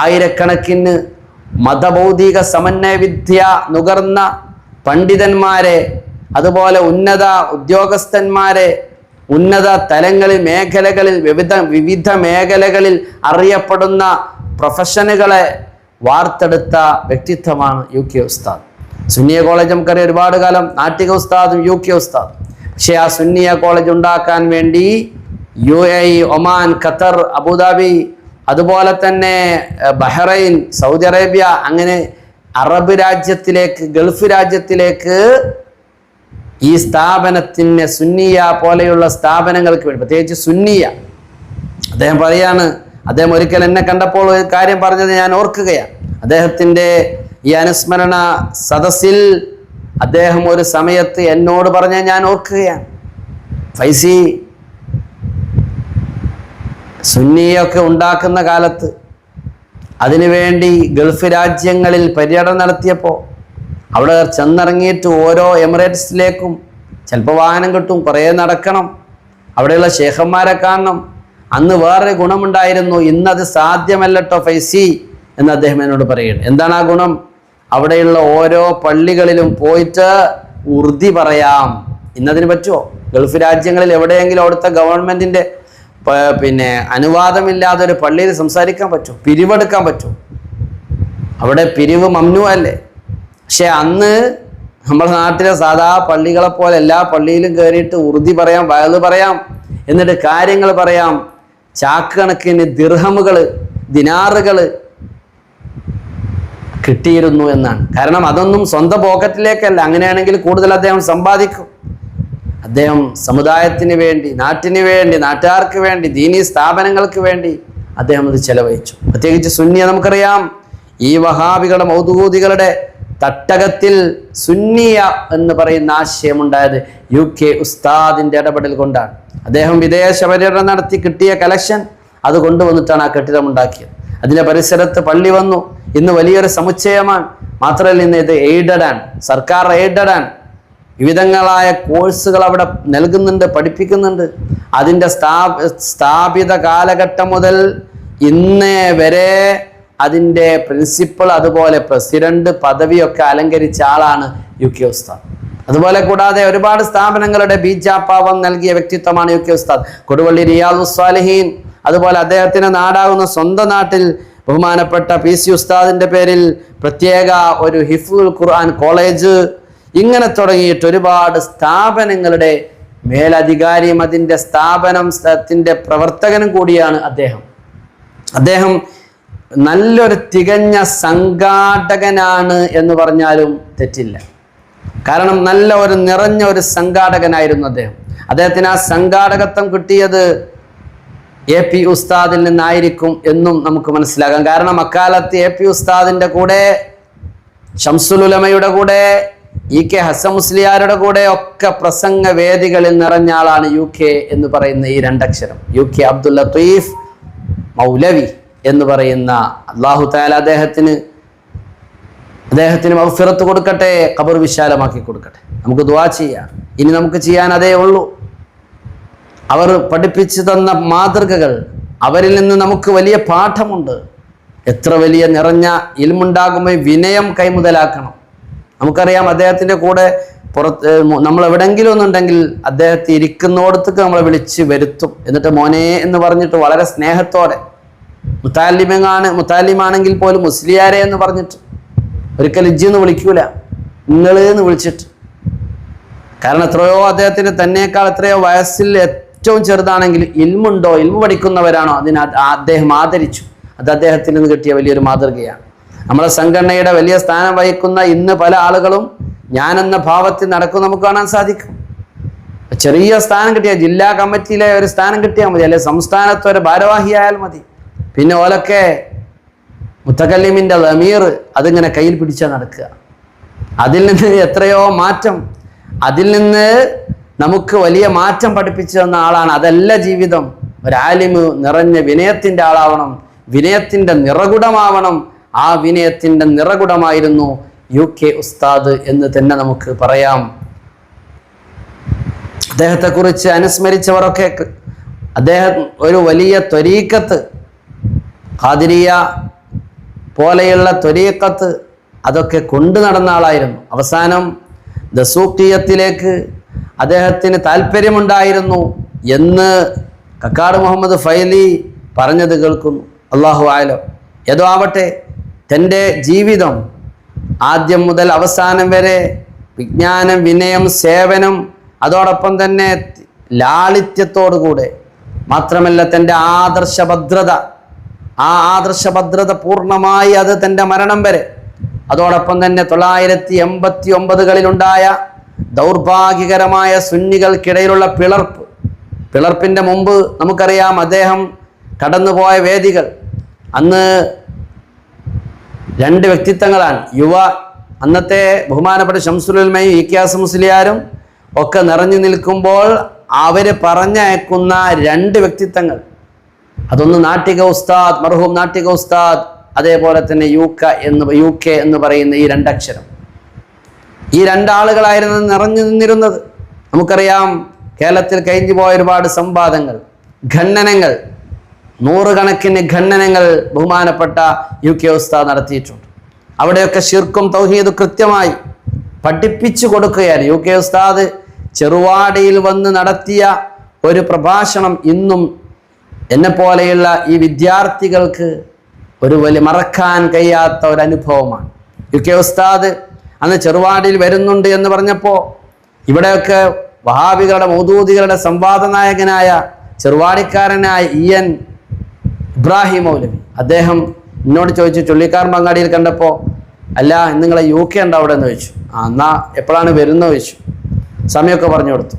ആയിരക്കണക്കിന് മതഭൗതിക സമന്വയ വിദ്യ നുകർന്ന പണ്ഡിതന്മാരെ അതുപോലെ ഉന്നത ഉദ്യോഗസ്ഥന്മാരെ ഉന്നത തലങ്ങളിൽ മേഖലകളിൽ വിവിധ വിവിധ മേഖലകളിൽ അറിയപ്പെടുന്ന പ്രൊഫഷനുകളെ വാർത്തെടുത്ത വ്യക്തിത്വമാണ് യു കെ ഉസ്താദ്. സുന്നിയ കോളേജ് നമുക്കറിയാം ഒരുപാട് കാലം നാട്ടിക ഉസ്താദും യു കെ ഉസ്താദും. പക്ഷേ ആ സുന്നിയ കോളേജ് ഉണ്ടാക്കാൻ വേണ്ടി U A Oman Qatar Abu Dhabi അതുപോലെ തന്നെ ബഹ്റൈൻ സൗദി അറേബ്യ അങ്ങനെ അറബ് രാജ്യത്തിലേക്ക് ഗൾഫ് രാജ്യത്തിലേക്ക് ഈ സ്ഥാപനത്തിന് സുന്നിയ പോലെയുള്ള സ്ഥാപനങ്ങൾക്ക് വേണ്ടി പ്രത്യേകിച്ച് സുന്നിയ. അദ്ദേഹം പറയാണ് അദ്ദേഹം ഒരിക്കൽ എന്നെ കണ്ടപ്പോൾ ഒരു കാര്യം പറഞ്ഞത് ഞാൻ ഓർക്കുകയാണ്. അദ്ദേഹത്തിന്റെ ഈ അനുസ്മരണ സദസ്സിൽ അദ്ദേഹം ഒരു സമയത്ത് എന്നോട് പറഞ്ഞ ഞാൻ ഓർക്കുകയാണ്. ഫൈസി സുന്നിയൊക്കെ ഉണ്ടാക്കുന്ന കാലത്ത് അതിനുവേണ്ടി ഗൾഫ് രാജ്യങ്ങളിൽ പര്യടനം നടത്തിയപ്പോൾ അവിടെ ചെന്നിറങ്ങിയിട്ട് ഓരോ എമിറേറ്റ്സിലേക്കും ചിലപ്പോൾ വാഹനം കിട്ടും കുറേ നടക്കണം. അവിടെയുള്ള ശേഖന്മാരെ കാണണം. അന്ന് വേറൊരു ഗുണമുണ്ടായിരുന്നു. ഇന്നത് സാധ്യമല്ലട്ടോ ഫൈസി എന്ന് അദ്ദേഹം എന്നോട് പറയുന്നു എന്താണ് ആ ഗുണം? അവിടെയുള്ള ഓരോ പള്ളികളിലും പോയിട്ട് ഉറുതി പറയാം. ഇന്നതിന് പറ്റുമോ? ഗൾഫ് രാജ്യങ്ങളിൽ എവിടെയെങ്കിലും അവിടുത്തെ ഗവൺമെന്റിന്റെ പ- പിന്നെ അനുവാദമില്ലാതെ ഒരു പള്ളിയിൽ സംസാരിക്കാൻ പറ്റും പിരിവെടുക്കാൻ പറ്റും. അവിടെ പിരിവ് മമ്നു അല്ലേ? പക്ഷെ അന്ന് നമ്മുടെ നാട്ടിലെ സാധാ പള്ളികളെ പോലെ എല്ലാ പള്ളിയിലും കയറിയിട്ട് ഉറുതി പറയാം വയത് പറയാം എന്നിട്ട് കാര്യങ്ങൾ പറയാം. ചാക്കണക്കിന് ദിർഹമുകൾ ദിനാറുകൾ കിട്ടിയിരുന്നു എന്നാണ്. കാരണം അതൊന്നും സ്വന്തം പോക്കറ്റിലേക്കല്ല. അങ്ങനെയാണെങ്കിൽ കൂടുതൽ അദ്ദേഹം സമ്പാദിക്കും. അദ്ദേഹം സമുദായത്തിന് വേണ്ടി നാട്ടിന് വേണ്ടി നാട്ടുകാർക്ക് വേണ്ടി ദീനി സ്ഥാപനങ്ങൾക്ക് വേണ്ടി അദ്ദേഹം അത് ചെലവഴിച്ചു. പ്രത്യേകിച്ച് സുന്നിയെ നമുക്കറിയാം. ഈ വഹാബികളുടെ മൗദൂദികളുടെ തട്ടകത്തിൽ സുന്നിയ എന്ന് പറയുന്ന ആശയമുണ്ടായത് യു കെ ഉസ്താദിന്റെ ഇടപെടൽ കൊണ്ടാണ്. അദ്ദേഹം വിദേശ പര്യടനം നടത്തി കിട്ടിയ കലക്ഷൻ അത് കൊണ്ടുവന്നിട്ടാണ് ആ കെട്ടിടം ഉണ്ടാക്കിയത്. അതിന്റെ പരിസരത്ത് പള്ളി വന്നു. ഇന്ന് വലിയൊരു സമുച്ചയമാണ്. മാത്രമല്ല ഇന്ന് ഇത് എയ്ഡഡ് ആണ്. സർക്കാർ എയ്ഡഡ് ആണ്. വിവിധങ്ങളായ കോഴ്സുകൾ അവിടെ നൽകുന്നുണ്ട് പഠിപ്പിക്കുന്നുണ്ട്. അതിന്റെ സ്ഥാ സ്ഥാപിത കാലഘട്ടം മുതൽ ഇന്നേ വരെ അതിന്റെ പ്രിൻസിപ്പൾ അതുപോലെ പ്രസിഡന്റ് പദവിയൊക്കെ അലങ്കരിച്ച ആളാണ് യു കെ ഉസ്താദ്. അതുപോലെ കൂടാതെ ഒരുപാട് സ്ഥാപനങ്ങളുടെ ബീജാപാവം നൽകിയ വ്യക്തിത്വമാണ് യു കെ ഉസ്താദ്. കൊടുവള്ളി റിയാദ് ഉസ്വാലിഹീൻ അതുപോലെ അദ്ദേഹത്തിന് നാടാകുന്ന സ്വന്തം നാട്ടിൽ ബഹുമാനപ്പെട്ട പി സി ഉസ്താദിന്റെ പേരിൽ പ്രത്യേക ഒരു ഹിഫുൽ ഖുർആൻ കോളേജ് ഇങ്ങനെ തുടങ്ങിയിട്ട് ഒരുപാട് സ്ഥാപനങ്ങളുടെ മേലധികാരിയും അതിന്റെ സ്ഥാപനം സ്ഥലത്തിന്റെ പ്രവർത്തകനും കൂടിയാണ് അദ്ദേഹം. അദ്ദേഹം നല്ലൊരു തികഞ്ഞ സംഘാടകനാണ് എന്ന് പറഞ്ഞാലും തെറ്റില്ല. കാരണം നല്ല ഒരു നിറഞ്ഞ ഒരു സംഘാടകനായിരുന്നു അദ്ദേഹം. അദ്ദേഹത്തിന് ആ സംഘാടകത്വം കിട്ടിയത് എ പി ഉസ്താദിൽ നിന്നായിരിക്കും എന്നും നമുക്ക് മനസ്സിലാകാം കാരണം അക്കാലത്ത് എ പി ഉസ്താദിന്റെ കൂടെ ഷംസുലുലമയുടെ കൂടെ ഇ കെ ഹസൻ മുസ്ലിയാരുടെ കൂടെ ഒക്കെ പ്രസംഗ വേദികളിൽ നിറഞ്ഞ ആളാണ് യു കെ എന്ന് പറയുന്ന ഈ രണ്ടക്ഷരം. യു കെ അബ്ദുൽ ലത്തീഫ് മൗലവി എന്ന് പറയുന്ന അള്ളാഹു താല അദ്ദേഹത്തിന് അദ്ദേഹത്തിന് മൗഫിറത്ത് കൊടുക്കട്ടെ ഖബർ വിശാലമാക്കി കൊടുക്കട്ടെ. നമുക്ക് ദുവാ ചെയ്യാം. ഇനി നമുക്ക് ചെയ്യാൻ അതേ ഉള്ളൂ. അവർ പഠിപ്പിച്ചു തന്ന മാതൃകകൾ അവരിൽ നിന്ന് നമുക്ക് വലിയ പാഠമുണ്ട്. എത്ര വലിയ നിറഞ്ഞ ഇൽമുണ്ടാകുമ്പോൾ വിനയം കൈമുതലാക്കണം. നമുക്കറിയാം അദ്ദേഹത്തിന്റെ കൂടെ പുറത്ത് നമ്മൾ എവിടെങ്കിലും ഒന്നുണ്ടെങ്കിൽ അദ്ദേഹത്തെ ഇരിക്കുന്നിടത്തേക്ക് നമ്മളെ വിളിച്ച് വരുത്തും. എന്നിട്ട് മോനെ എന്ന് പറഞ്ഞിട്ട് വളരെ സ്നേഹത്തോടെ മുത്താലിമാണ് മുത്താലിമാണെങ്കിൽ പോലും മുസ്ലിയാരെ എന്ന് പറഞ്ഞിട്ട് ഒരിക്കൽ ഇജ്ജി എന്ന് വിളിക്കൂല. നിങ്ങൾ എന്ന് വിളിച്ചിട്ട്. കാരണം എത്രയോ അദ്ദേഹത്തിന് തന്നെക്കാൾ എത്രയോ വയസ്സിൽ ഏറ്റവും ചെറുതാണെങ്കിൽ ഇൽമുണ്ടോ ഇൽമു പഠിക്കുന്നവരാണോ അതിന് അദ്ദേഹം ആദരിച്ചു. അത് അദ്ദേഹത്തിൽ നിന്ന് കിട്ടിയ വലിയൊരു മാതൃകയാണ്. നമ്മുടെ സംഘടനയുടെ വലിയ സ്ഥാനം വഹിക്കുന്ന ഇന്ന് പല ആളുകളും ഞാനെന്ന ഭാവത്തിൽ നടക്കും നമുക്ക് കാണാൻ സാധിക്കും. ചെറിയ സ്ഥാനം കിട്ടിയാൽ ജില്ലാ കമ്മിറ്റിയിലെ ഒരു സ്ഥാനം കിട്ടിയാൽ മതി അല്ലെ സംസ്ഥാനത്ത് ഒരു ഭാരവാഹിയായാൽ മതി. പിന്നെ ഓലൊക്കെ മുത്തക്കല്ലിമിന്റെ ലമീർ അതിങ്ങനെ കയ്യിൽ പിടിച്ചാൽ നടക്കുക. അതിൽ നിന്ന് എത്രയോ മാറ്റം അതിൽ നിന്ന് നമുക്ക് വലിയ മാറ്റം പഠിപ്പിച്ചു തന്ന ആളാണ്. അതല്ല ജീവിതം. ഒരാലിമ് നിറഞ്ഞ വിനയത്തിന്റെ ആളാവണം വിനയത്തിന്റെ നിറകുടമാവണം ആ വിനയത്തിന്റെ നിറകുടമായിരുന്നു യു കെ ഉസ്താദ് എന്ന് തന്നെ നമുക്ക് പറയാം. അദ്ദേഹത്തെക്കുറിച്ച് അനുസ്മരിച്ചവരൊക്കെ അദ്ദേഹം ഒരു വലിയ ത്വരീക്കത്ത് ഖാദിരിയ പോലെയുള്ള ത്വരീക്കത്ത് അതൊക്കെ കൊണ്ടു നടന്ന ആളായിരുന്നു. അവസാനം ദസൂക്കിയത്തിലേക്ക് അദ്ദേഹത്തിന് താല്പര്യമുണ്ടായിരുന്നു എന്ന് കക്കാട് മുഹമ്മദ് ഫൈലി പറഞ്ഞത് കേൾക്കുന്നു. അള്ളാഹു ആയാലോ ഏതോ ആവട്ടെ തന്റെ ജീവിതം ആദ്യം മുതൽ അവസാനം വരെ വിജ്ഞാനം വിനയം സേവനം അതോടൊപ്പം തന്നെ ലാളിത്യത്തോടുകൂടെ മാത്രമല്ല തന്റെ ആദർശഭദ്രത. ആ ആദർശഭദ്രത പൂർണമായി അത് തന്റെ മരണം വരെ. അതോടൊപ്പം തന്നെ തൊള്ളായിരത്തി എൺപത്തി ഒമ്പതുകളിലുണ്ടായ ദൗർഭാഗ്യകരമായ സുന്നികൾക്കിടയിലുള്ള പിളർപ്പ്. പിളർപ്പിന്റെ മുമ്പ് നമുക്കറിയാം അദ്ദേഹം കടന്നുപോയ വേദികൾ. അന്ന് രണ്ട് വ്യക്തിത്വങ്ങളാണ്. യുവ അന്നത്തെ ബഹുമാനപ്പെട്ട ഷംസുലുൽമയും ഇക്യാസ് മുസ്ലിയാരും ഒക്കെ നിറഞ്ഞു നിൽക്കുമ്പോൾ അവർ പറഞ്ഞയക്കുന്ന രണ്ട് വ്യക്തിത്വങ്ങൾ. അതൊന്ന് നാട്ടിക ഉസ്താദ് മർഹൂം നാട്ടിക ഉസ്താദ് അതേപോലെ തന്നെ യു ക എന്ന് യു കെ എന്ന് പറയുന്ന ഈ രണ്ടക്ഷരം. ഈ രണ്ടാളുകളായിരുന്നു നിറഞ്ഞു നിന്നിരുന്നത്. നമുക്കറിയാം കേരളത്തിൽ കഴിഞ്ഞു പോയ ഒരുപാട് സംവാദങ്ങൾ ഖണ്ഡനങ്ങൾ നൂറുകണക്കിന് ഖണ്ഡനങ്ങൾ ബഹുമാനപ്പെട്ട യു കെ ഉസ്താദ് നടത്തിയിട്ടുണ്ട്. അവിടെയൊക്കെ ശിർക്കും തൗഹീദ് കൃത്യമായി പഠിപ്പിച്ചു കൊടുക്കുകയാണ്. യു കെ ഉസ്താദ് ചെറുവാടിയിൽ വന്ന് നടത്തിയ ഒരു പ്രഭാഷണം ഇന്നും എന്നെ പോലെയുള്ള ഈ വിദ്യാർത്ഥികൾക്ക് ഒരു വലിയ മറക്കാൻ കഴിയാത്ത ഒരു അനുഭവമാണ്. യു കെ ഉസ്താദ് അന്ന് ചെറുവാടിയിൽ വരുന്നുണ്ട് എന്ന് പറഞ്ഞപ്പോൾ ഇവിടെയൊക്കെ വഹാബികളുടെ മൗദൂദികളുടെ സംവാദ നായകനായ ചെറുവാടിക്കാരനായ ഇ എൻ ഇബ്രാഹിം മൗലവി. അദ്ദേഹം എന്നോട് ചോദിച്ചു ചുള്ളിക്കാർ മങ്ങാടിയിൽ കണ്ടപ്പോൾ അല്ല നിങ്ങളെ യു കെ ഉണ്ടോ അവിടെ എന്ന് ചോദിച്ചു. ആ എന്നാ എപ്പോഴാണ് വരുന്നത് ചോദിച്ചു. സമയമൊക്കെ പറഞ്ഞു കൊടുത്തു.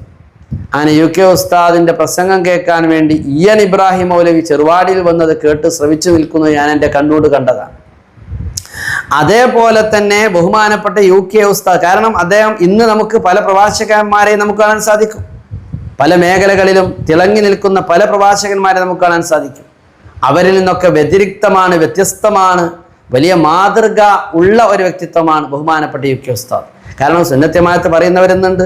അങ്ങനെ യു കെ ഉസ്താദിന്റെ പ്രസംഗം കേൾക്കാൻ വേണ്ടി ഇയൻ ഇബ്രാഹിം മൗലവി ചെറുവാടിയിൽ വന്നത് കേട്ട് ശ്രമിച്ചു നിൽക്കുന്നത് ഞാൻ എന്റെ കണ്ണോട് കണ്ടതാണ്. അതേപോലെ തന്നെ ബഹുമാനപ്പെട്ട യു കെ ഉസ്താദ് കാരണം അദ്ദേഹം ഇന്ന് നമുക്ക് പല പ്രവാചകന്മാരെയും നമുക്ക് കാണാൻ സാധിക്കും. പല മേഖലകളിലും തിളങ്ങി നിൽക്കുന്ന പല പ്രവാചകന്മാരെ നമുക്ക് കാണാൻ സാധിക്കും. അവരിൽ നിന്നൊക്കെ വ്യതിരിക്തമാണ് വ്യത്യസ്തമാണ് വലിയ മാതൃക ഉള്ള ഒരു വ്യക്തിത്വമാണ് ബഹുമാനപ്പെട്ട യു കെ ഉസ്താദ്. കാരണം സുന്നത്യമായത്ത് പറയുന്നവരുന്നുണ്ട്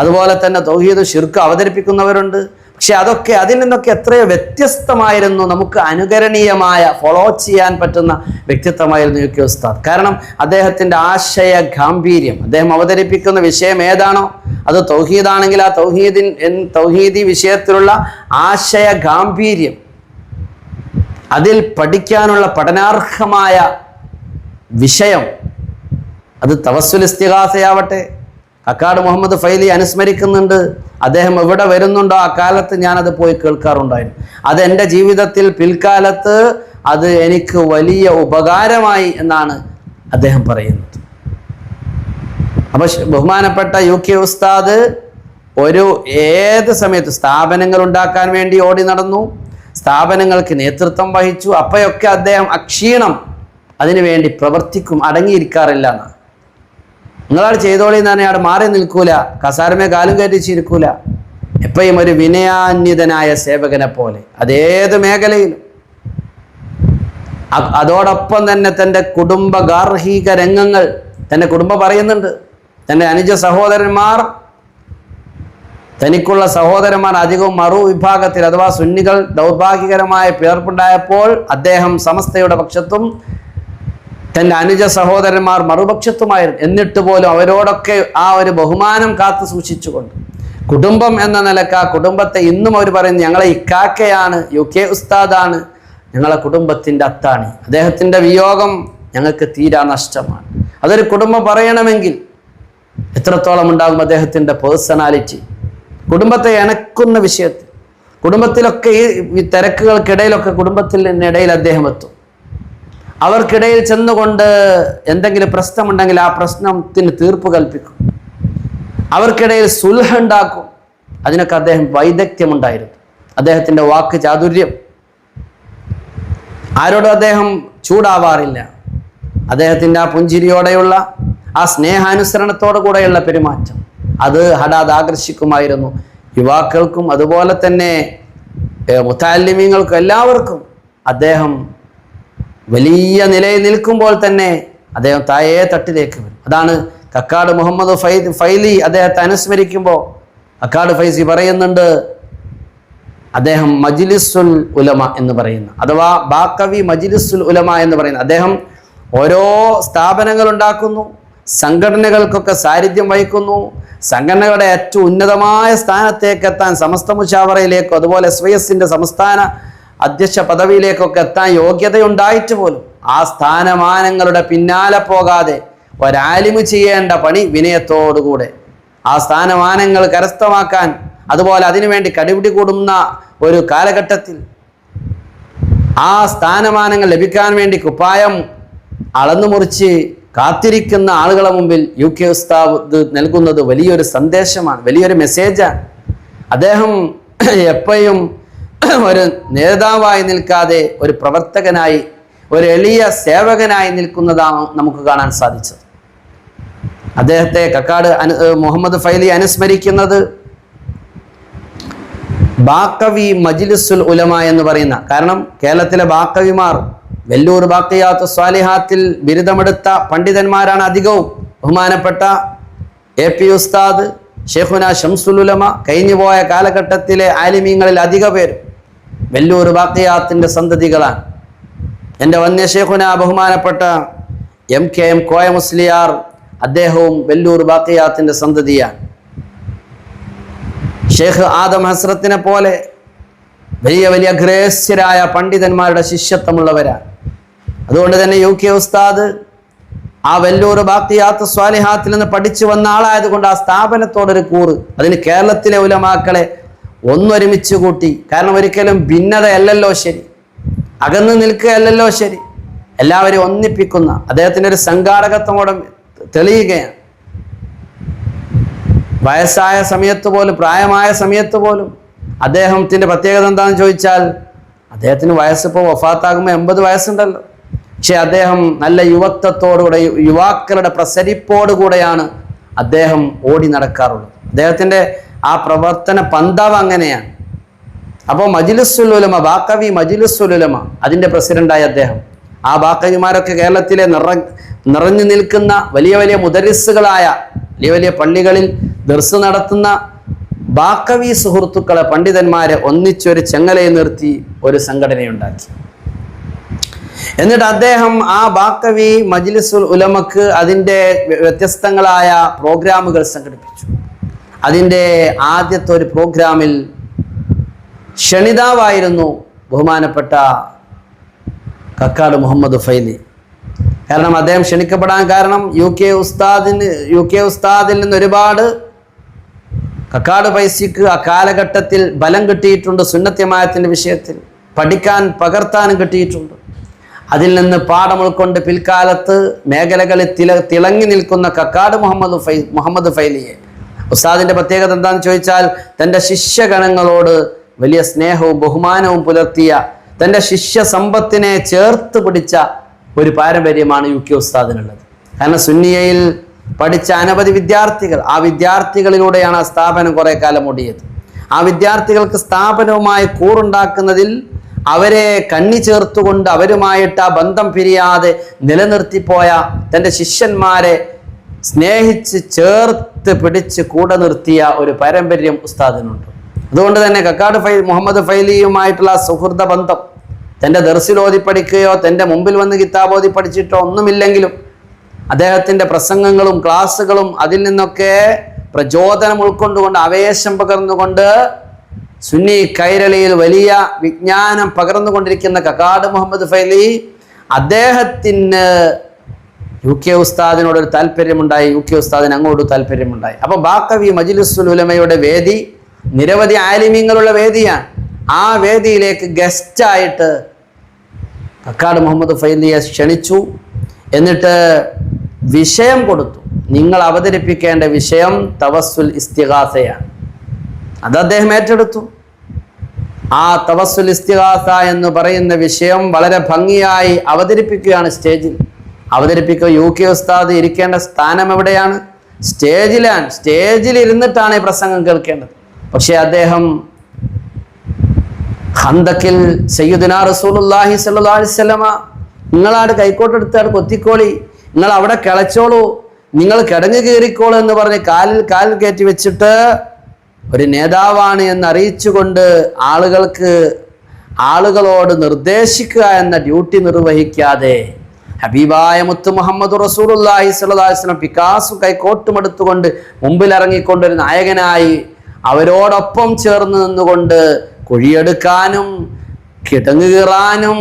അതുപോലെ തന്നെ തൗഹീദ് ഷിർക്ക് അവതരിപ്പിക്കുന്നവരുണ്ട്. പക്ഷെ അതൊക്കെ അതിൽ നിന്നൊക്കെ എത്രയോ വ്യത്യസ്തമായിരുന്നു നമുക്ക് അനുകരണീയമായ ഫോളോ ചെയ്യാൻ പറ്റുന്ന വ്യക്തിത്വമായിരുന്നു യു കെ ഉസ്താദ്. കാരണം അദ്ദേഹത്തിന്റെ ആശയ ഗാംഭീര്യം അദ്ദേഹം അവതരിപ്പിക്കുന്ന വിഷയം ഏതാണോ അത് തൗഹീദാണെങ്കിൽ ആ തൗഹീദിൻ തൗഹീദി വിഷയത്തിലുള്ള ആശയ ഗാംഭീര്യം അതിൽ പഠിക്കാനുള്ള പഠനാർഹമായ വിഷയം അത് തവസ്സുൽ ഇസ്തിഹാസയാവട്ടെ അക്കാട് മുഹമ്മദ് ഫൈലി അനുസ്മരിക്കുന്നുണ്ട്. അദ്ദേഹം എവിടെ വരുന്നുണ്ടോ ആ കാലത്ത് ഞാനത് പോയി കേൾക്കാറുണ്ടായിരുന്നു. അത് എന്റെ ജീവിതത്തിൽ പിൽക്കാലത്ത് അത് എനിക്ക് വലിയ ഉപകാരമായി എന്നാണ് അദ്ദേഹം പറയുന്നത്. അപ്പൊ ബഹുമാനപ്പെട്ട യു കെ ഉസ്താദ് ഒരു ഏത് സമയത്ത് സ്ഥാപനങ്ങൾ ഉണ്ടാക്കാൻ വേണ്ടി ഓടി നടന്നു? സ്ഥാപനങ്ങൾക്ക് നേതൃത്വം വഹിച്ചു. അപ്പോഴൊക്കെ അദ്ദേഹം അക്ഷീണം അതിനുവേണ്ടി പ്രവർത്തിക്കും അടങ്ങിയിരിക്കാറില്ല എന്നാണ് നിങ്ങളാൾ ചെയ്തോളി എന്ന് പറഞ്ഞാൽ അവിടെ മാറി നിൽക്കൂല. കസാരമേ കാലും കയറ്റിച്ചിരിക്കൂല എപ്പോഴും ഒരു വിനയാന്യതനായ സേവകനെ പോലെ അതേത് മേഖലയിലും. അതോടൊപ്പം തന്നെ തന്റെ കുടുംബ ഗാർഹിക രംഗങ്ങൾ തന്റെ കുടുംബം പറയുന്നുണ്ട്. തന്റെ അനുജ സഹോദരന്മാർ തനിക്കുള്ള സഹോദരന്മാർ അധികവും മറു വിഭാഗത്തിൽ അഥവാ സുന്നികൾ ദൗർഭാഗ്യകരമായ പിളർപ്പുണ്ടായപ്പോൾ അദ്ദേഹം സമസ്തയുടെ പക്ഷത്തും തന്റെ അനുജ സഹോദരന്മാർ മറുപക്ഷത്തുമായിരുന്നു. എന്നിട്ട് പോലും അവരോടൊക്കെ ആ ഒരു ബഹുമാനം കാത്തു സൂക്ഷിച്ചുകൊണ്ട്. കുടുംബം എന്ന നിലയ്ക്ക് ആ കുടുംബത്തെ ഇന്നും അവർ പറയുന്നു ഞങ്ങളെ ഇക്കാക്കയാണ് യു കെ ഉസ്താദാണ് ഞങ്ങളെ കുടുംബത്തിന്റെ അത്താണി. അദ്ദേഹത്തിന്റെ വിയോഗം ഞങ്ങൾക്ക് തീരാ നഷ്ടമാണ്. അതൊരു കുടുംബം പറയണമെങ്കിൽ എത്രത്തോളം ഉണ്ടാകും അദ്ദേഹത്തിന്റെ പേഴ്സണാലിറ്റി? കുടുംബത്തെ ഇണക്കുന്ന വിഷയത്തിൽ കുടുംബത്തിലൊക്കെ ഈ തിരക്കുകൾക്കിടയിലൊക്കെ കുടുംബത്തിനിടയിൽ അദ്ദേഹം എത്തും. അവർക്കിടയിൽ ചെന്നുകൊണ്ട് എന്തെങ്കിലും പ്രശ്നമുണ്ടെങ്കിൽ ആ പ്രശ്നത്തിന് തീർപ്പ് കൽപ്പിക്കും. അവർക്കിടയിൽ സുൽഹ ഉണ്ടാക്കും. അതിനൊക്കെ അദ്ദേഹം വൈദഗ്ധ്യമുണ്ടായിരുന്നു. അദ്ദേഹത്തിന്റെ വാക്ക് ചാതുര്യം. ആരോടും അദ്ദേഹം ചൂടാവാറില്ല. അദ്ദേഹത്തിന്റെ ആ പുഞ്ചിരിയോടെയുള്ള ആ സ്നേഹാനുസരണത്തോടു കൂടെയുള്ള പെരുമാറ്റം. അത് ഹടാത് ആകർഷിക്കുമായിരുന്നു യുവാക്കൾക്കും അതുപോലെ തന്നെ മുത്താലിമ്യങ്ങൾക്കും എല്ലാവർക്കും അദ്ദേഹം വലിയ നിലയിൽ നിൽക്കുമ്പോൾ തന്നെ അദ്ദേഹം താഴേ തട്ടിലേക്ക് വരും. അതാണ് കക്കാട് മുഹമ്മദ് ഫൈ ഫൈലി അദ്ദേഹത്തെ അനുസ്മരിക്കുമ്പോൾ കക്കാട് ഫൈസി പറയുന്നുണ്ട് അദ്ദേഹം മജിലിസുൽ ഉലമ എന്ന് പറയുന്നു. അഥവാ ബാക്കവി മജിലിസുൽ ഉലമ എന്ന് പറയുന്നു. അദ്ദേഹം ഓരോ സ്ഥാപനങ്ങൾ ഉണ്ടാക്കുന്നു സംഘടനകൾക്കൊക്കെ സാന്നിധ്യം വഹിക്കുന്നു. സംഘടനകളുടെ ഏറ്റവും ഉന്നതമായ സ്ഥാനത്തേക്ക് എത്താൻ സമസ്ത മുഷാവറയിലേക്കോ അതുപോലെ എസ് വൈ എസിന്റെ സംസ്ഥാന അധ്യക്ഷ പദവിയിലേക്കൊക്കെ എത്താൻ യോഗ്യതയുണ്ടായിട്ട് പോലും ആ സ്ഥാനമാനങ്ങളുടെ പിന്നാലെ പോകാതെ ഒരാലിമ് ചെയ്യേണ്ട പണി വിനയത്തോടുകൂടെ. ആ സ്ഥാനമാനങ്ങൾ കരസ്ഥമാക്കാൻ അതുപോലെ അതിനുവേണ്ടി കടിപിടി കൂടുന്ന ഒരു കാലഘട്ടത്തിൽ ആ സ്ഥാനമാനങ്ങൾ ലഭിക്കാൻ വേണ്ടി കുപ്പായം അളന്നു മുറിച്ച് കാത്തിരിക്കുന്ന ആളുകളെ മുമ്പിൽ യു കെ ഉസ്താവ് നൽകുന്നത് വലിയൊരു സന്ദേശമാണ് വലിയൊരു മെസ്സേജാണ് അദ്ദേഹം എപ്പോഴും ഒരു നേതാവായി നിൽക്കാതെ ഒരു പ്രവർത്തകനായി ഒരു എളിയ സേവകനായി നിൽക്കുന്നതാണ് നമുക്ക് കാണാൻ സാധിച്ചത്. അദ്ദേഹത്തെ കക്കാട് അനു മുഹമ്മദ് ഫൈലി അനുസ്മരിക്കുന്നത് ബാക്കവി മജിലിസുൽ ഉലമ എന്ന് പറയുന്ന കാരണം കേരളത്തിലെ ബാക്കവിമാർ വെല്ലൂർ ബാക്കിയാത്ത് സ്വാലിഹാത്തിൽ ബിരുദമെടുത്ത പണ്ഡിതന്മാരാണ് അധികവും. ബഹുമാനപ്പെട്ട എ പി ഉസ്താദ് ഷെയ്ഖുന ഷംസുലുലമ കഴിഞ്ഞുപോയ കാലഘട്ടത്തിലെ ആലിമീങ്ങളിൽ അധിക പേരും വെല്ലൂർ ബാക്കിയാത്തിന്റെ സന്തതികളാണ്. എന്റെ വന്യ ഷെയ്ഖുന ബഹുമാനപ്പെട്ട M K M Koya Musliyar അദ്ദേഹവും വെല്ലൂർ ബാക്കിയാത്തിന്റെ സന്തതിയാണ്. ഷെയ്ഖ് ആദം ഹസ്രത്തിനെ പോലെ വലിയ വലിയ ഗ്രേസ്യരായ പണ്ഡിതന്മാരുടെ ശിഷ്യത്വമുള്ളവരാണ് അതുകൊണ്ട് തന്നെ യു കെ ഉസ്താദ് ആ വെല്ലൂർ ബാക്തിയാത്ത് സ്വാലിഹാത്തിൽ നിന്ന് പഠിച്ചു വന്ന ആളായതുകൊണ്ട് ആ സ്ഥാപനത്തോടൊരു കൂറ് അതിന് കേരളത്തിലെ ഉലമാക്കളെ ഒന്നൊരുമിച്ച് കൂട്ടി. കാരണം ഒരിക്കലും ഭിന്നതയല്ലല്ലോ ശരി. അകന്നു നിൽക്കുകയല്ലല്ലോ ശരി. എല്ലാവരെയും ഒന്നിപ്പിക്കുന്ന അദ്ദേഹത്തിന്റെ ഒരു സംഘാടകത്വമോടെ തെളിയുകയാണ്. വയസ്സായ സമയത്ത് പോലും പ്രായമായ സമയത്ത് പോലും അദ്ദേഹത്തിന്റെ പ്രത്യേകത എന്താണെന്ന് ചോദിച്ചാൽ അദ്ദേഹത്തിന് വയസ്സിപ്പോൾ വഫാത്താകുമ്പോൾ എൺപത് വയസ്സുണ്ടല്ലോ. പക്ഷെ അദ്ദേഹം നല്ല യുവത്വത്തോടുകൂടെ യുവാക്കളുടെ പ്രസരിപ്പോടുകൂടെയാണ് അദ്ദേഹം ഓടി നടക്കാറുള്ളത്. അദ്ദേഹത്തിന്റെ ആ പ്രവർത്തന പന്താവ് അങ്ങനെയാണ്. അപ്പോൾ മജിലുസുലുലമ ബാക്കവി മജിലുസുലുലമ അതിന്റെ പ്രസിഡന്റായ അദ്ദേഹം. ആ ബാക്കവിമാരൊക്കെ കേരളത്തിലെ നിറ നിറഞ്ഞു നിൽക്കുന്ന വലിയ വലിയ മുദരിസുകളായ വലിയ വലിയ പള്ളികളിൽ ദർസ് നടത്തുന്ന ബാക്കവി സുഹൃത്തുക്കളെ പണ്ഡിതന്മാരെ ഒന്നിച്ചൊരു ചെങ്ങലയെ നിർത്തി ഒരു സംഘടനയുണ്ടാക്കി. എന്നിട്ട് അദ്ദേഹം ആ ബാക്കവി മജ്ലിസുൽ ഉലമക്ക് അതിന്റെ വ്യ- വ്യത്യസ്തങ്ങളായ പ്രോഗ്രാമുകൾ സംഘടിപ്പിച്ചു. അതിന്റെ ആദ്യത്തെ ഒരു പ്രോഗ്രാമിൽ ക്ഷണിതാവായിരുന്നു ബഹുമാനപ്പെട്ട കക്കാട് മുഹമ്മദ് ഫൈലി. കാരണം അദ്ദേഹം ക്ഷണിക്കപ്പെടാൻ കാരണം യു കെ ഉസ്താദിന് യു കെ ഉസ്താദിൽ നിന്ന് ഒരുപാട് കക്കാട് പൈസയ്ക്ക് ആ കാലഘട്ടത്തിൽ ബലം കിട്ടിയിട്ടുണ്ട് സുന്നത്യമായത്തിന്റെ വിഷയത്തിൽ. പഠിക്കാൻ പകർത്താനും കിട്ടിയിട്ടുണ്ട്. അതിൽ നിന്ന് പാഠം ഉൾക്കൊണ്ട് പിൽക്കാലത്ത് മേഖലകളിൽ തില തിളങ്ങി നിൽക്കുന്ന കക്കാട് മുഹമ്മദ് ഫൈ മുഹമ്മദ് ഫൈലിയെ. ഉസ്താദിന്റെ പ്രത്യേകത എന്താണെന്ന് ചോദിച്ചാൽ തന്റെ ശിഷ്യഗണങ്ങളോട് വലിയ സ്നേഹവും ബഹുമാനവും പുലർത്തിയ തന്റെ ശിഷ്യ സമ്പത്തിനെ ചേർത്ത് പിടിച്ച ഒരു പാരമ്പര്യമാണ് യു കെ ഉസ്താദിനുള്ളത്. കാരണം സുന്നിയയിൽ പഠിച്ച അനവധി വിദ്യാർത്ഥികൾ. ആ വിദ്യാർത്ഥികളിലൂടെയാണ് ആ സ്ഥാപനം കുറേ കാലം ഓടിയത് ആ വിദ്യാർത്ഥികൾക്ക് സ്ഥാപനവുമായി കൂറുണ്ടാക്കുന്നതിൽ അവരെ കണ്ണി ചേർത്തുകൊണ്ട് അവരുമായിട്ട് ആ ബന്ധം പിരിയാതെ നിലനിർത്തിപ്പോയ തന്റെ ശിഷ്യന്മാരെ സ്നേഹിച്ച് ചേർത്ത് പിടിച്ച് കൂടെ നിർത്തിയ ഒരു പാരമ്പര്യം ഉസ്താദിനുണ്ട്. അതുകൊണ്ട് തന്നെ കക്കാട് ഫൈ മുഹമ്മദ് ഫൈലിയുമായിട്ടുള്ള ആ സുഹൃത ബന്ധം തന്റെ ദർസിലോതി പഠിക്കുകയോ തന്റെ മുമ്പിൽ വന്ന് കിതാബോതി പഠിച്ചിട്ടോ ഒന്നുമില്ലെങ്കിലും അദ്ദേഹത്തിന്റെ പ്രസംഗങ്ങളും ക്ലാസ്സുകളും അതിൽ നിന്നൊക്കെ പ്രചോദനം ഉൾക്കൊണ്ടുകൊണ്ട് ആവേശം പകർന്നുകൊണ്ട് സുന്നി കൈരളിയിൽ വലിയ വിജ്ഞാനം പകർന്നുകൊണ്ടിരിക്കുന്ന കക്കാട് മുഹമ്മദ് ഫൈലി അദ്ദേഹത്തിന് യു കെ ഉസ്താദിനോട് ഒരു താല്പര്യമുണ്ടായി. യു കെ ഉസ്താദിന് അങ്ങോട്ട് താല്പര്യമുണ്ടായി. അപ്പോൾ ബാക്കവി മജിലുസുൽ ഉലമയുടെ വേദി നിരവധി ആലിമ്യങ്ങളുള്ള വേദിയാണ്. ആ വേദിയിലേക്ക് ഗസ്റ്റായിട്ട് കക്കാട് മുഹമ്മദ് ഫൈലിയെ ക്ഷണിച്ചു. എന്നിട്ട് വിഷയം കൊടുത്തു. നിങ്ങൾ അവതരിപ്പിക്കേണ്ട വിഷയം തവസ്സുൽ ഇസ്തിഹാസയാണ് അത് അദ്ദേഹം ഏറ്റെടുത്തു. ആ തവസ്സുൽ ഇസ്തിഹാസ എന്ന് പറയുന്ന വിഷയം വളരെ ഭംഗിയായി അവതരിപ്പിക്കുകയാണ് സ്റ്റേജിൽ. അവതരിപ്പിക്കുക യു കെ ഉസ്താദ് ഇരിക്കേണ്ട സ്ഥാനം എവിടെയാണ്? സ്റ്റേജിലാണ്. സ്റ്റേജിൽ ഇരുന്നിട്ടാണ് ഈ പ്രസംഗം കേൾക്കേണ്ടത്. പക്ഷേ അദ്ദേഹം ഹന്തക്കിൽ സയ്യുദിന റസൂലുള്ളാഹി സ്വല്ലല്ലാഹി അലൈഹി വസല്ലമ നിങ്ങളാട് കൈക്കോട്ടെടുത്താട് കൊത്തിക്കോളി. നിങ്ങൾ അവിടെ കിളച്ചോളൂ. നിങ്ങൾ കിടങ്ങ് കീറിക്കോളൂ എന്ന് പറഞ്ഞ് കാലിൽ കാലിൽ കയറ്റി വെച്ചിട്ട് ഒരു നേതാവാണ് എന്ന് അറിയിച്ചുകൊണ്ട് ആളുകൾക്ക് ആളുകളോട് നിർദ്ദേശിക്കുക എന്ന ഡ്യൂട്ടി നിർവഹിക്കാതെ ഹബീബായ മുത്ത് മുഹമ്മദ് അലൈഹി വസല്ലം പിക്കാസു കൈക്കോട്ടുമെടുത്തുകൊണ്ട് ഒരു നായകനായി അവരോടൊപ്പം ചേർന്ന് നിന്നുകൊണ്ട് കുഴിയെടുക്കാനും കിടങ്ങ് കീറാനും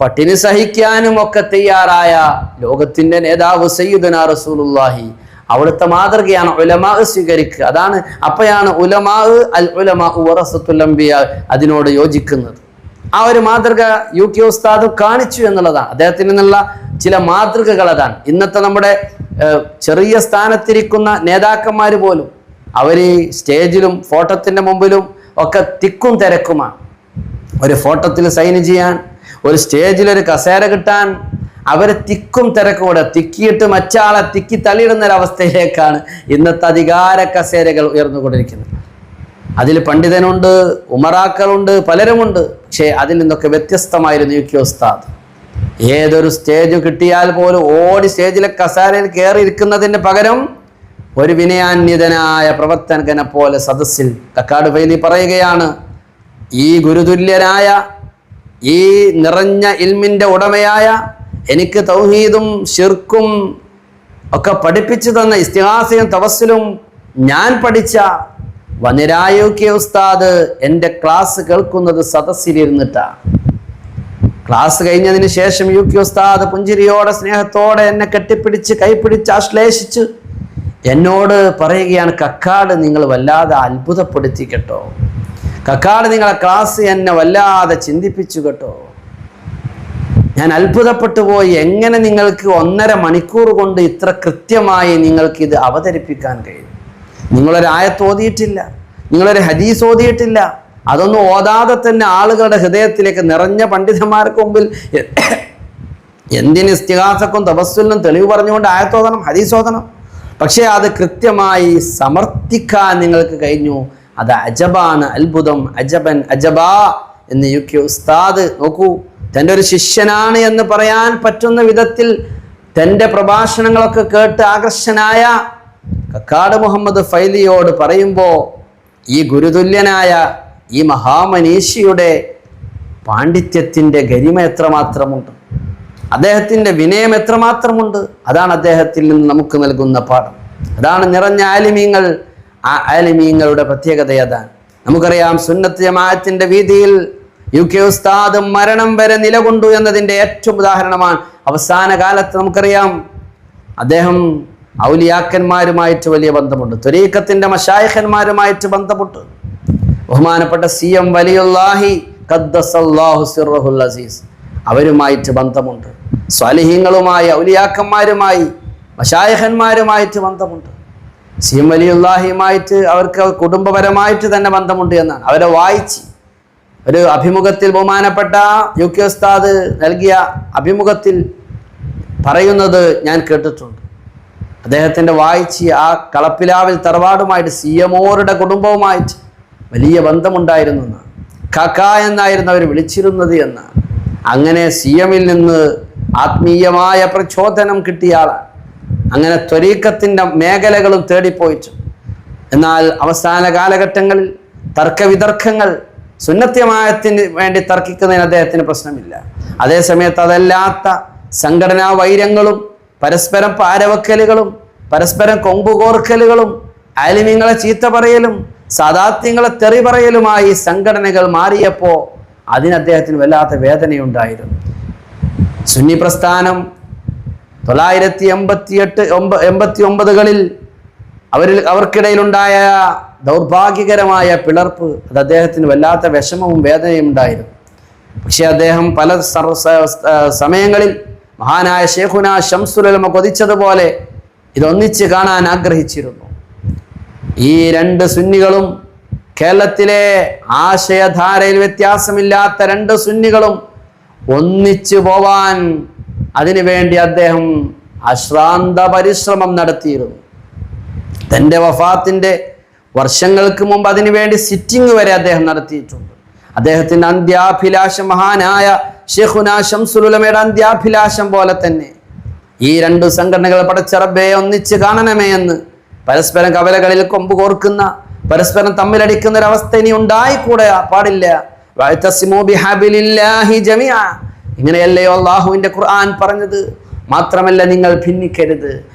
പട്ടിണി സഹിക്കാനും ഒക്കെ തയ്യാറായ ലോകത്തിന്റെ നേതാവ് സയ്യിദന റസൂലുള്ളാഹി. അവിടുത്തെ മാതൃകയാണ് ഉലമാ സ്വീകരിക്കുക. അതാണ് അപ്പോഴാണ് ഉലമാ അൽ ഉലമാ വറസത്തുൽ അംബിയ അതിനോട് യോജിക്കുന്നത്. ആ ഒരു മാതൃക യു കെ ഉസ്താദ് കാണിച്ചു എന്നുള്ളതാണ്. അദ്ദേഹത്തിന് നിന്നുള്ള ചില മാതൃകകൾ അതാണ്. ഇന്നത്തെ നമ്മുടെ ചെറിയ സ്ഥാനത്തിരിക്കുന്ന നേതാക്കന്മാർ പോലും അവർ സ്റ്റേജിലും ഫോട്ടത്തിന്റെ മുമ്പിലും ഒക്കെ തിക്കും തിരക്കുമാണ്. ഒരു ഫോട്ടത്തിൽ സൈൻ ചെയ്യാൻ ഒരു സ്റ്റേജിൽ ഒരു കസേര കിട്ടാൻ അവരെ തിക്കും തിരക്കും കൂടെ തിക്കിയിട്ട് മറ്റാളെ തിക്കി തള്ളിയിടുന്ന ഒരവസ്ഥയിലേക്കാണ് ഇന്നത്തെ അധികാര കസേരകൾ ഉയർന്നുകൊണ്ടിരിക്കുന്നത്. അതിൽ പണ്ഡിതനുണ്ട് ഉമറാക്കളുണ്ട് പലരുമുണ്ട്. പക്ഷേ അതിൽ നിന്നൊക്കെ വ്യത്യസ്തമായിരുന്നു യു കെ ഉസ്താദ്. ഏതൊരു സ്റ്റേജ് കിട്ടിയാൽ പോലും ഓടി സ്റ്റേജിലെ കസാരയിൽ കയറി ഇരിക്കുന്നതിന് പകരം ഒരു വിനയാന്യതനായ പ്രവർത്തകനെ പോലെ സദസ്സിൽ കക്കാട് പൈലി പറയുകയാണ് ഈ ഗുരുതുല്യനായ ഈ നിറഞ്ഞ ഇൽമിന്റെ ഉടമയായ എനിക്ക് തൗഹീദും ഷിർക്കും ഒക്കെ പഠിപ്പിച്ചു തന്ന ഇസ്തിഹാസയും തവസ്സിലും ഞാൻ പഠിച്ച വനിരായോഗ്യ ഉസ്താദ് എന്റെ ക്ലാസ് കേൾക്കുന്നത് സദസ്സിലിരുന്നിട്ടാണ് ക്ലാസ് കഴിഞ്ഞതിന് ശേഷം യു കെ ഉസ്താദ് പുഞ്ചിരിയോടെ സ്നേഹത്തോടെ എന്നെ കെട്ടിപ്പിടിച്ച് കൈപ്പിടിച്ച് ആശ്ലേഷിച്ച് എന്നോട് പറയുകയാണ് കക്കാട് നിങ്ങൾ വല്ലാതെ അത്ഭുതപ്പെടുത്തി കേട്ടോ. കക്കാട് നിങ്ങളെ ക്ലാസ് എന്നെ വല്ലാതെ ചിന്തിപ്പിച്ചു കേട്ടോ. ഞാൻ അത്ഭുതപ്പെട്ടു പോയി. എങ്ങനെ നിങ്ങൾക്ക് ഒന്നര മണിക്കൂർ കൊണ്ട് ഇത്ര കൃത്യമായി നിങ്ങൾക്ക് ഇത് അവതരിപ്പിക്കാൻ കഴിയും? നിങ്ങളൊരു ആയത്ത് ഓതിയിട്ടില്ല. നിങ്ങളൊരു ഹദീസ് ഓതിയിട്ടില്ല. അതൊന്നും ഓതാതെ തന്നെ ആളുകളുടെ ഹൃദയത്തിലേക്ക് നിറഞ്ഞ പണ്ഡിതന്മാർക്ക് മുമ്പിൽ എന്തിന് ഇസ്തിഹാസക്കും തപസ്സിലും തെളിവ് പറഞ്ഞുകൊണ്ട് ആയത്തോതണം ഓതണം? പക്ഷേ അത് കൃത്യമായി സമർത്ഥിക്കാൻ നിങ്ങൾക്ക് കഴിഞ്ഞു. അത് അജബാണ് അത്ഭുതം. അജബൻ അജബാ എന്ന് യു കെ ഉസ്താദ് നോക്കൂ തന്റെ ഒരു ശിഷ്യനാണ് എന്ന് പറയാൻ പറ്റുന്ന വിധത്തിൽ തന്റെ പ്രഭാഷണങ്ങളൊക്കെ കേട്ട് ആകർഷനായ കക്കാട് മുഹമ്മദ് ഫൈലിയോട് പറയുമ്പോൾ ഈ ഗുരുതുല്യനായ ഈ മഹാമനീഷിയുടെ പാണ്ഡിത്യത്തിന്റെ ഗരിമ എത്രമാത്രമുണ്ട്? അദ്ദേഹത്തിന്റെ വിനയം എത്രമാത്രമുണ്ട്? അതാണ് അദ്ദേഹത്തിൽ നിന്ന് നമുക്ക് നൽകുന്ന പാഠം. അതാണ് നിറഞ്ഞ ആലിമീങ്ങൾ ആ ആലിമീങ്ങളുടെ പ്രത്യേകത അതാണ് നമുക്കറിയാം സുന്നത്ത് ജമാഅത്തിന്റെ വീതിയിൽ യു കെ ഉസ്താദ് മരണം വരെ നിലകൊണ്ടു എന്നതിന്റെ ഏറ്റവും ഉദാഹരണമാണ്. അവസാന കാലത്ത് നമുക്കറിയാം അദ്ദേഹം ഔലിയാക്കന്മാരുമായിട്ട് വലിയ ബന്ധമുണ്ട്. തുരീക്കത്തിന്റെ മഷായഖന്മാരുമായിട്ട് ബന്ധമുണ്ട്. ബഹുമാനപ്പെട്ട സി എം വലിയുല്ലാഹി ഖദ്ദസല്ലാഹു സിർറഹുൽ അസീസ് അവരുമായിട്ട് ബന്ധമുണ്ട്. സ്വാലിഹീങ്ങളുമായി ഔലിയാക്കന്മാരുമായി മഷായഖന്മാരുമായിട്ട് ബന്ധമുണ്ട്. സി അലി അള്ളാഹിയുമായിട്ട് അവർക്ക് കുടുംബപരമായിട്ട് തന്നെ ബന്ധമുണ്ട് എന്നാണ്. അവരെ വായിച്ച് ഒരു അഭിമുഖത്തിൽ ബഹുമാനപ്പെട്ട യു കെ ഉസ്താദ് നൽകിയ അഭിമുഖത്തിൽ പറയുന്നത് ഞാൻ കേട്ടിട്ടുണ്ട്. അദ്ദേഹത്തിന്റെ വായിച്ച് ആ കളപ്പിലാവിൽ തറവാടുമായിട്ട് സി എമോറുടെ കുടുംബവുമായിട്ട് വലിയ ബന്ധമുണ്ടായിരുന്നു എന്ന് കക്ക എന്നായിരുന്നു അവർ വിളിച്ചിരുന്നത് എന്ന് അങ്ങനെ സി എമ്മിൽ നിന്ന് ആത്മീയമായ പ്രചോദനം കിട്ടിയ ആളാണ്. അങ്ങനെ ത്വരീക്കത്തിന്റെ മേഖലകളും തേടിപ്പോയിട്ടുണ്ട് എന്നാൽ അവസാന കാലഘട്ടങ്ങളിൽ തർക്കവിതർക്കങ്ങൾ സുന്നത്യമായത്തിന് വേണ്ടി തർക്കിക്കുന്നതിന് അദ്ദേഹത്തിന് പ്രശ്നമില്ല. അതേസമയത്ത് അതല്ലാത്ത സംഘടനാ വൈരങ്ങളും പരസ്പരം പാരവക്കലുകളും പരസ്പരം കൊമ്പുകോർക്കലുകളും ആലിമ്യങ്ങളെ ചീത്ത പറയലും സാധാത്യങ്ങളെ തെറി പറയലുമായി സംഘടനകൾ മാറിയപ്പോൾ അതിന് അദ്ദേഹത്തിന് വല്ലാത്ത വേദനയുണ്ടായിരുന്നു. സുന്നി പ്രസ്ഥാനം തൊള്ളായിരത്തി എൺപത്തി എട്ട് എൺപത്തി ഒമ്പതുകളിൽ അവരിൽ അവർക്കിടയിലുണ്ടായ ദൗർഭാഗ്യകരമായ പിളർപ്പ് അത് അദ്ദേഹത്തിന് വല്ലാത്ത വിഷമവും വേദനയും ഉണ്ടായിരുന്നു. പക്ഷേ അദ്ദേഹം പല സമയങ്ങളിൽ മഹാനായ ഷേഖുന ഷംസുലമ കൊതിച്ചതുപോലെ ഇതൊന്നിച്ച് കാണാൻ ആഗ്രഹിച്ചിരുന്നു. ഈ രണ്ട് സുന്നികളും കേരളത്തിലെ ആശയധാരയിൽ വ്യത്യാസമില്ലാത്ത രണ്ട് സുന്നികളും ഒന്നിച്ചു പോവാൻ അതിനുവേണ്ടി അദ്ദേഹം അശ്രാന്ത പരിശ്രമം നടത്തിയിരുന്നു. തന്റെ വഫാത്തിന്റെ വർഷങ്ങൾക്ക് മുമ്പ് അതിനുവേണ്ടി സിറ്റിംഗ് വരെ അദ്ദേഹം നടത്തിയിട്ടുണ്ട്. അദ്ദേഹത്തിന്റെ അന്ത്യാഭിലാഷ മഹാനായ ഷെഹുന ഷംസുലുലമയുടെ അന്ത്യാഭിലാഷം പോലെ തന്നെ ഈ രണ്ട് സംഘടനകൾ പടച്ചറബയെ ഒന്നിച്ച് കാണണമേ എന്ന് പരസ്പരം കവലകളിൽ കൊമ്പ് കോർക്കുന്ന പരസ്പരം തമ്മിലടിക്കുന്ന ഒരു അവസ്ഥ ഇനി ഉണ്ടായിക്കൂടെ? പാടില്ല. ഇങ്ങനെയല്ലയോ അള്ളാഹുവിന്റെ ഖുർആൻ പറഞ്ഞത്? മാത്രമല്ല നിങ്ങൾ ഭിന്നിക്കരുത്.